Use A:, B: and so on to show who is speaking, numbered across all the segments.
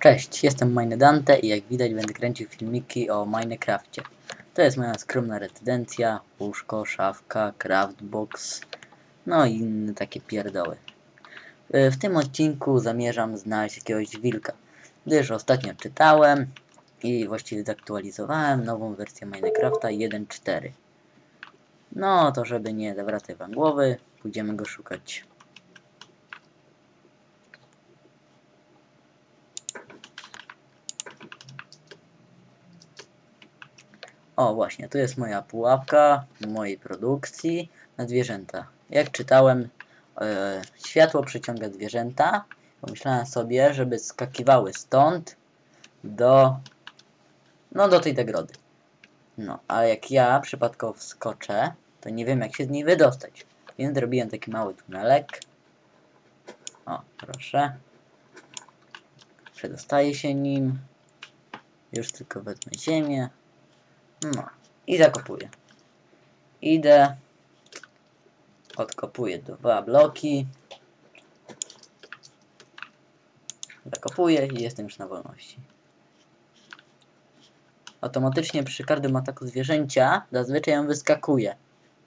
A: Cześć, jestem Minedante i jak widać będę kręcił filmiki o Minecrafcie. To jest moja skromna rezydencja, łóżko, szafka, craftbox, no i inne takie pierdoły. Y, W tym odcinku zamierzam znaleźć jakiegoś wilka, gdyż ostatnio czytałem i właściwie zaktualizowałem nową wersję Minecrafta 1.4. No to żeby nie zawracać wam głowy, pójdziemy go szukać. O, właśnie, tu jest moja pułapka mojej produkcji na zwierzęta. Jak czytałem, e, światło przyciąga zwierzęta. Pomyślałem sobie, żeby skakiwały stąd do, no do tej zagrody. No, a jak ja przypadkowo wskoczę, to nie wiem jak się z niej wydostać. Więc zrobiłem taki mały tunelek. O, proszę. Przedostaję się nim. Już tylko wezmę ziemię. No i zakopuję. Idę. Odkopuję dwa bloki. Zakopuję i jestem już na wolności. Automatycznie przy każdym ataku zwierzęcia zazwyczaj ją wyskakuje.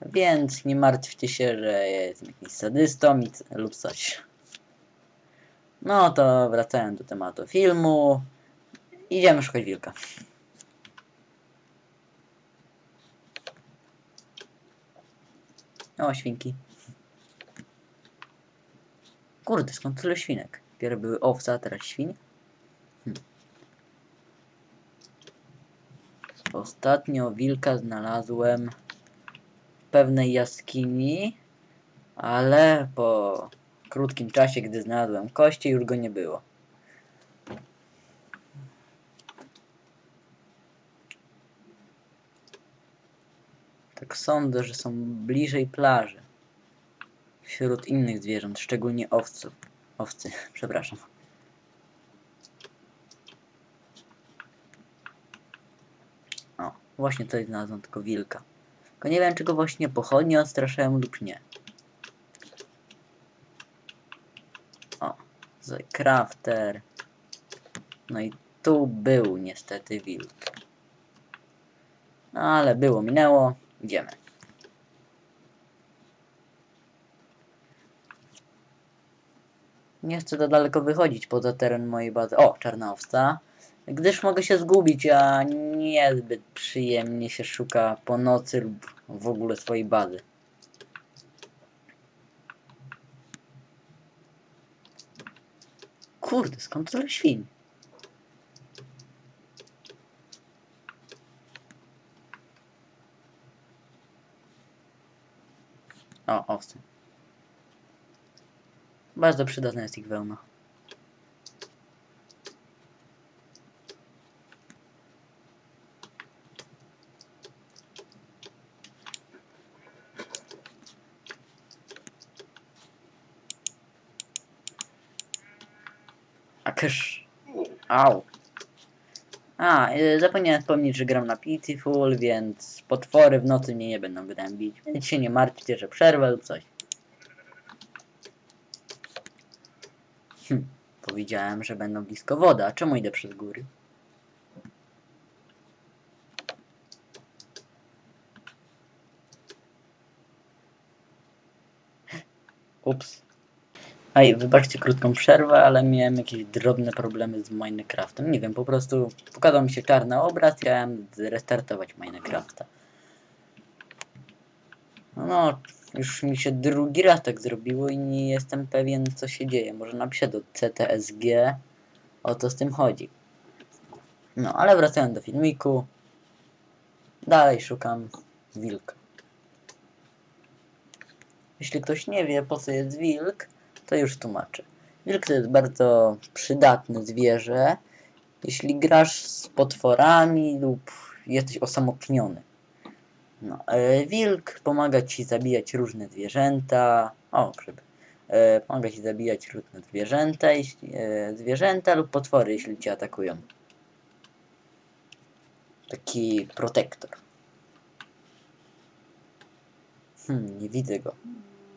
A: Więc nie martwcie się, że jest jakiś sadystą lub coś. No to wracając do tematu filmu. Idziemy szukać wilka. O, świnki. Kurde, skąd tyle świnek? Pierw były owce, a teraz świnie? Hm. Ostatnio wilka znalazłem w pewnej jaskini, ale po krótkim czasie, gdy znalazłem kości, już go nie było. Tak sądzę, że są bliżej plaży. Wśród innych zwierząt, szczególnie owców. Owcy, przepraszam. O, właśnie tutaj znalazłem tylko wilka. Tylko nie wiem, czy go właśnie pochodnie odstraszają lub nie. O, crafter. No i tu był niestety wilk. No ale było, minęło. Idziemy. Nie chcę za daleko wychodzić poza teren mojej bazy. O, czarna owca. Gdyż mogę się zgubić, a niezbyt przyjemnie się szuka po nocy lub w ogóle swojej bazy. Kurde, skąd tyle świn? O, owce. Bardzo przydatna jest ich wełna. A kysz. Au. A, y, zapomniałem wspomnieć, że gram na Pitiful, więc potwory w nocy mnie nie będą gnębić. Więc się nie martwcie, że przerwę lub coś. Hm, powiedziałem, że będą blisko woda. Czemu idę przez góry? Ups. Ej, wybaczcie krótką przerwę, ale miałem jakieś drobne problemy z Minecraftem. Nie wiem, po prostu pokazał mi się czarny obraz, ja miałem zrestartować Minecrafta. No, już mi się drugi raz tak zrobiło i nie jestem pewien, co się dzieje. Może napiszę do CTSG, o to z tym chodzi. No, ale wracając do filmiku. Dalej szukam wilka. Jeśli ktoś nie wie, po co jest wilk, to już tłumaczę. Wilk to jest bardzo przydatne zwierzę, jeśli grasz z potworami lub jesteś osamotniony. No, e, wilk pomaga ci zabijać różne zwierzęta. O, grzyb. E, pomaga ci zabijać różne zwierzęta, jeśli, e, zwierzęta lub potwory, jeśli cię atakują. Taki protektor. Hmm, nie widzę go.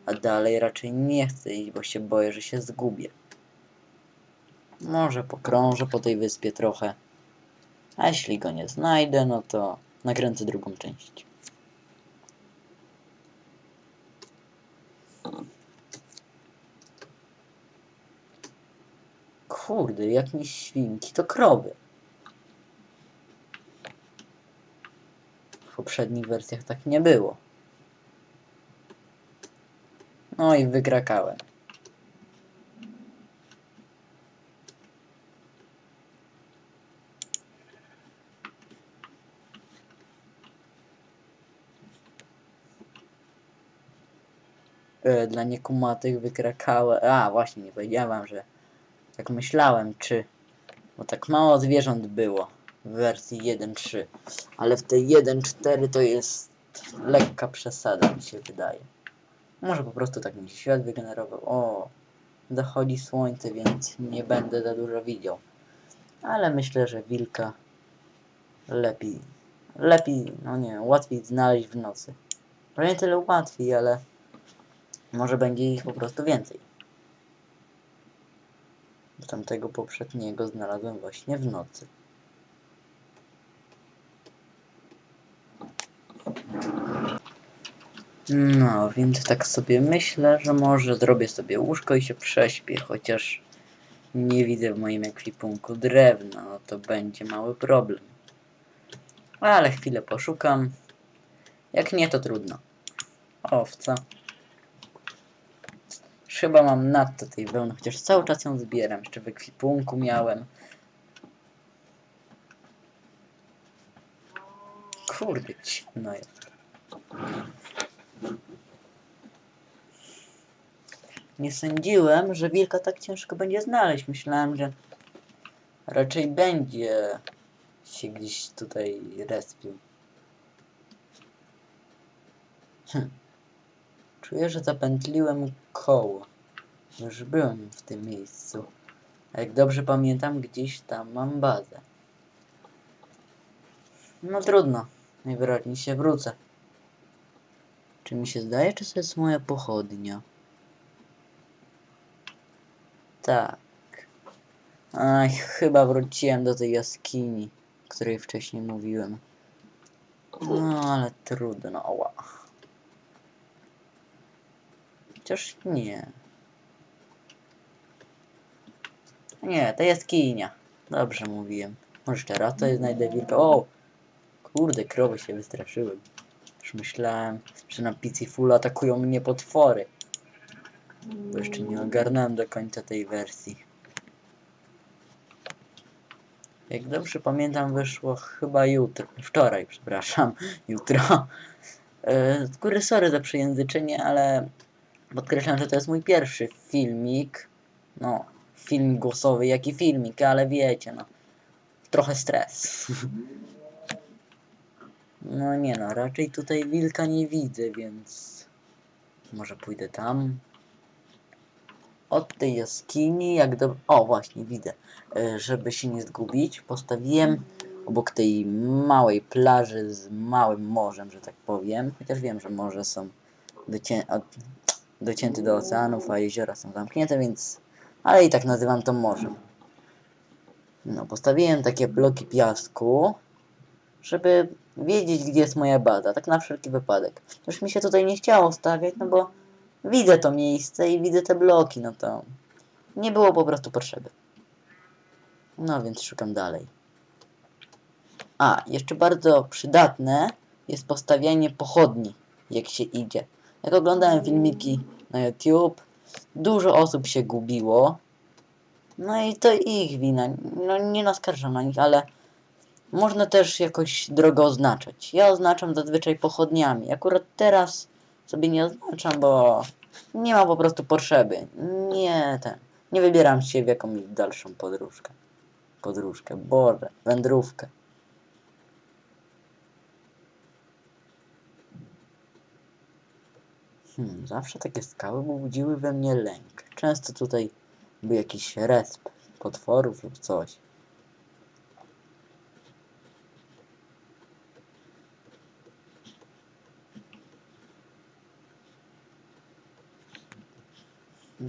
A: A dalej raczej nie chcę iść, bo się boję, że się zgubię. Może pokrążę po tej wyspie trochę. A jeśli go nie znajdę, no to nakręcę drugą część. Kurde, jak nie świnki, to krowy. W poprzednich wersjach tak nie było. No i wykrakałem. E, Dla niekumatych wykrakałem. A, właśnie, nie powiedziałem wam, że tak myślałem, czy. Bo tak mało zwierząt było w wersji 1.3, ale w tej 1.4 to jest lekka przesada, mi się wydaje. Może po prostu tak mi świat wygenerował. O, zachodzi słońce, więc nie będę za dużo widział. Ale myślę, że wilka lepiej, lepiej, no nie, łatwiej znaleźć w nocy. Może nie tyle łatwiej, ale może będzie ich po prostu więcej. Tamtego poprzedniego znalazłem właśnie w nocy. No, więc tak sobie myślę, że może zrobię sobie łóżko i się prześpię, chociaż nie widzę w moim ekwipunku drewna, no to będzie mały problem. Ale chwilę poszukam. Jak nie, to trudno. Owca. Chyba mam nadto tej wełny, chociaż cały czas ją zbieram. Jeszcze w ekwipunku miałem. Kurde, ciemno jest. Nie sądziłem, że wilka tak ciężko będzie znaleźć. Myślałem, że raczej będzie się gdzieś tutaj respił. Hm. Czuję, że zapętliłem koło. Już byłem w tym miejscu. A jak dobrze pamiętam, gdzieś tam mam bazę. No trudno. Najwyraźniej się wrócę. Czy mi się zdaje, czy to jest moja pochodnia? Tak. Aj, chyba wróciłem do tej jaskini, o której wcześniej mówiłem. No, ale trudno. Ła. Chociaż nie. Nie, to jaskinia. Dobrze mówiłem. Może jeszcze raz to znajdę wilka. O! Kurde, krowy się wystraszyły. Już myślałem, że na Pizziful atakują mnie potwory. Bo jeszcze nie ogarnąłem do końca tej wersji. Jak dobrze pamiętam, wyszło chyba jutro. Wczoraj, przepraszam. Jutro. E, Z góry sorry za przejęzyczenie, ale podkreślam, że to jest mój pierwszy filmik. No, film głosowy, jak i filmik, ale wiecie, no. Trochę stres. No nie no, raczej tutaj wilka nie widzę, więc może pójdę tam. Od tej jaskini, jak do... O, właśnie, widzę. E, Żeby się nie zgubić, postawiłem obok tej małej plaży z małym morzem, że tak powiem. Chociaż wiem, że morze są od... docięte do oceanów, a jeziora są zamknięte, więc... Ale i tak nazywam to morzem. No, postawiłem takie bloki piasku, żeby wiedzieć, gdzie jest moja baza, tak na wszelki wypadek. Już mi się tutaj nie chciało stawiać, no bo widzę to miejsce i widzę te bloki, no to nie było po prostu potrzeby. No więc szukam dalej. A, jeszcze bardzo przydatne jest postawianie pochodni, jak się idzie. Jak oglądałem filmiki na YouTube, dużo osób się gubiło. No i to ich wina. No nie naskarżam na nich, ale można też jakoś drogę oznaczać. Ja oznaczam zazwyczaj pochodniami. Akurat teraz sobie nie oznaczam, bo nie ma po prostu potrzeby. Nie ten. Nie wybieram się w jakąś dalszą podróżkę. Podróżkę, Boże, wędrówkę. Hmm, zawsze takie skały budziły we mnie lęk. Często tutaj był jakiś resp potworów lub coś.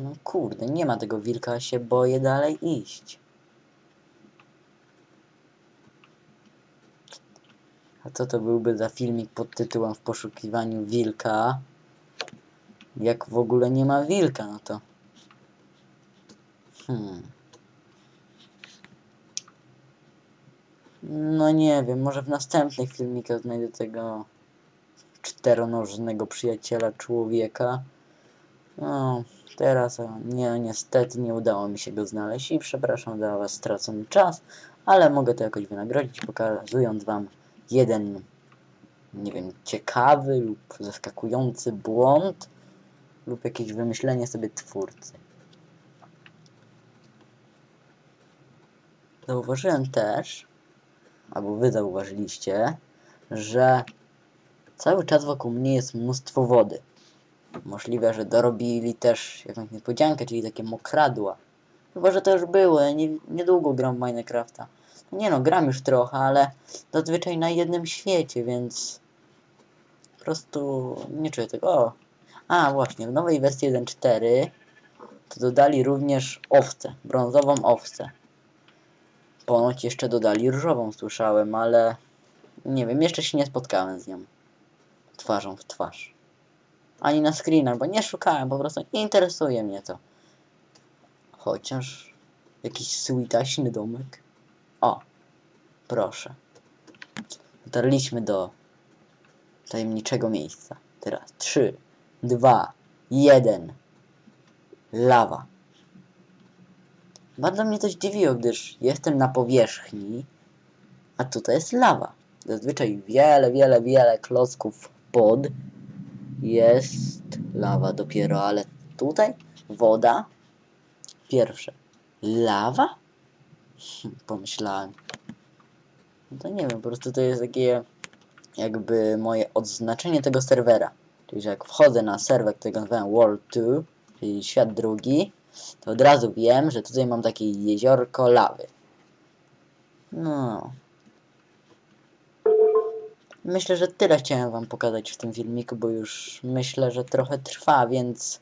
A: No kurde, nie ma tego wilka, się boję dalej iść. A co to byłby za filmik pod tytułem W poszukiwaniu wilka? Jak w ogóle nie ma wilka, no to... Hmm. No nie wiem, może w następnych filmikach znajdę tego czteronożnego przyjaciela człowieka. No, teraz o, nie, niestety nie udało mi się go znaleźć i przepraszam za was stracony czas, ale mogę to jakoś wynagrodzić, pokazując wam jeden, nie wiem, ciekawy lub zaskakujący błąd lub jakieś wymyślenie sobie twórcy. Zauważyłem też, albo wy zauważyliście, że cały czas wokół mnie jest mnóstwo wody. Możliwe, że dorobili też jakąś niespodziankę, czyli takie mokradła. Chyba, że to już było, ja nie, niedługo gram w Minecrafta. Nie no, gram już trochę, ale zazwyczaj na jednym świecie, więc po prostu nie czuję tego. O. A, właśnie, w nowej wersji 1.4 to dodali również owcę, brązową owcę. Ponoć jeszcze dodali różową, słyszałem, ale nie wiem, jeszcze się nie spotkałem z nią. Twarzą w twarz. Ani na screenach, bo nie szukałem, po prostu nie interesuje mnie to. Chociaż jakiś sweetaśny domek. O, proszę. Dotarliśmy do tajemniczego miejsca. Teraz 3, 2, 1. Lawa. Bardzo mnie to zdziwiło, gdyż jestem na powierzchni, a tutaj jest lawa. Zazwyczaj wiele, wiele, wiele klocków pod jest lawa dopiero, ale tutaj woda. Pierwsze. Lawa? Hm, Pomyślałem. No to nie wiem, po prostu to jest takie jakby moje odznaczenie tego serwera. Czyli, że jak wchodzę na serwer, którego nazywam World 2, czyli świat drugi, to od razu wiem, że tutaj mam takie jeziorko lawy. No. Myślę, że tyle chciałem wam pokazać w tym filmiku, bo już myślę, że trochę trwa, więc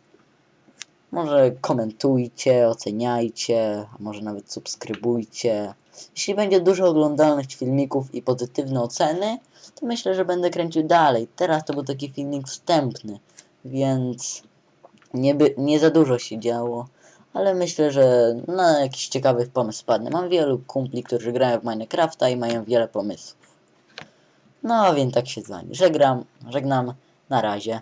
A: może komentujcie, oceniajcie, a może nawet subskrybujcie. Jeśli będzie dużo oglądalność filmików i pozytywne oceny, to myślę, że będę kręcił dalej. Teraz to był taki filmik wstępny, więc nie, by, nie za dużo się działo, ale myślę, że na jakiś ciekawy pomysł padnę. Mam wielu kumpli, którzy grają w Minecrafta i mają wiele pomysłów. No więc tak się z wami żegnam, żegnam, na razie.